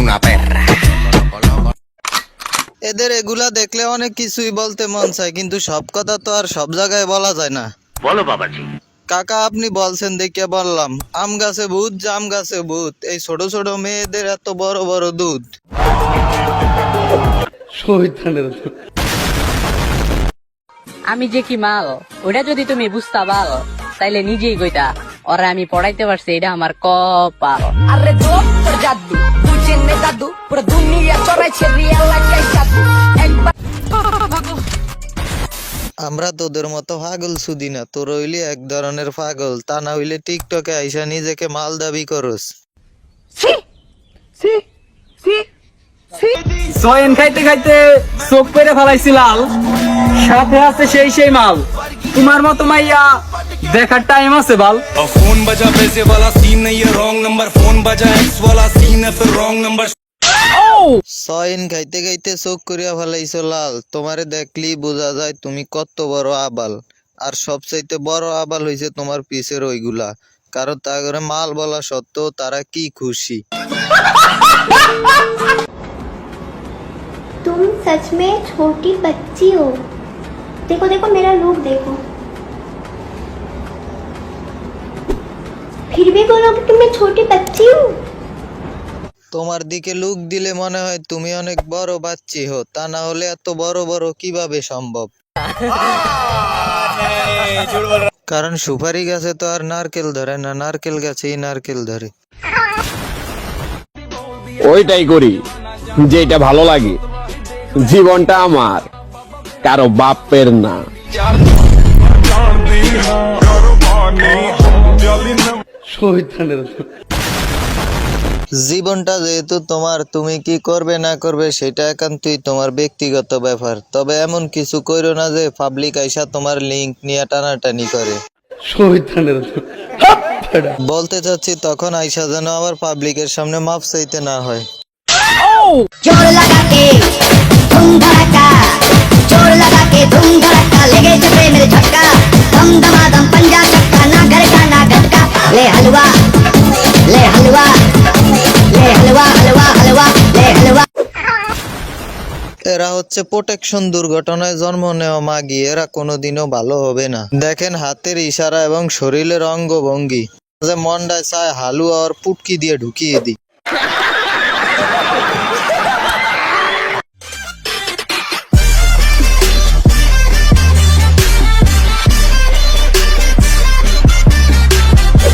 una perra. এদের এগুলা দেখলে অনেক কিছুই বলতে মন চায় কিন্তু সব কথা তো আর সব জায়গায় বলা যায় না। বলো বাবাজি। কাকা আপনি বলছেন দেখে বললাম আম গাছে ভূত জাম গাছে ভূত এই ছোট ছোট মেয়েদের এত বড় বড় দুধ। আমি যে কি মাল ওটা যদি তুমি বুঝতা পারো তাইলে নিজেই কইতা ওরা আমি পড়াইতে পারছি এটা আমার কপাল। আরে জাদু। দাদু পুরো দুনিয়া চড়াইছে জাদু। আমরা তোদের মতো পাগল সুদি না তোর হইলে এক ধরনের পাগল তা না হইলে টিকটকে আইসা নিজেকে মাল দাবি করস সয়েন খাইতে খাইতে চোখ পেরে ফেলাইছি লাল সাথে আছে সেই সেই মাল। তোমার মতো মাইয়া দেখার টাইম আছে বাল और फोन बजा पैसे वाला सीन नहीं है रॉन्ग नंबर फोन बजा एक्स वाला सीन है फिर रॉन्ग नंबर সয়েন খাইতে খাইতে চোখ করিয়া ফেলাইছো লাল তোমারে দেখলি বোঝা যায় তুমি কত বড় আবাল আর সবচাইতে বড় আবাল হইছে তোমার পিছের ওইগুলা কারণ তা করে মাল বলা সত্ত্বেও তারা কি খুশি तुम सच में छोटी बच्ची हो देखो देखो मेरा लुक देखो फिर भी बोलोगे कि मैं छोटी बच्ची हूँ তোমার দিকে লুক দিলে মনে হয় তুমি অনেক বড় বাচ্চি হো তা না হলে এত বড় বড় কিভাবে সম্ভব কারণ সুপারি গাছে তো আর নারকেল ধরে না নারকেল গাছেই নারকেল ধরে ওইটাই করি যেটা ভালো লাগে জীবনটা আমার কারো বাপের না জীবনটা যেহেতু তোমার তুমি কি করবে না করবে সেটা একান্তই তোমার ব্যক্তিগত ব্যাপার। তবে এমন কিছু কইরো না যে পাবলিক আইসা তোমার লিঙ্ক নিয়ে টানাটানি করে। বলতে চাচ্ছি তখন আইসা যেন আবার পাবলিকের সামনে মাপ চাইতে না হয়। এরা হচ্ছে প্রোটেকশন দুর্ঘটনায় জন্ম নেওয়া মা গিয়ে এরা কোনোদিনও ভালো হবে না। দেখেন হাতের ইশারা এবং শরীরের অঙ্গভঙ্গি। যে মন্ডায় চায় হালুয়া ওর পুটকি দিয়ে ঢুকিয়ে দিই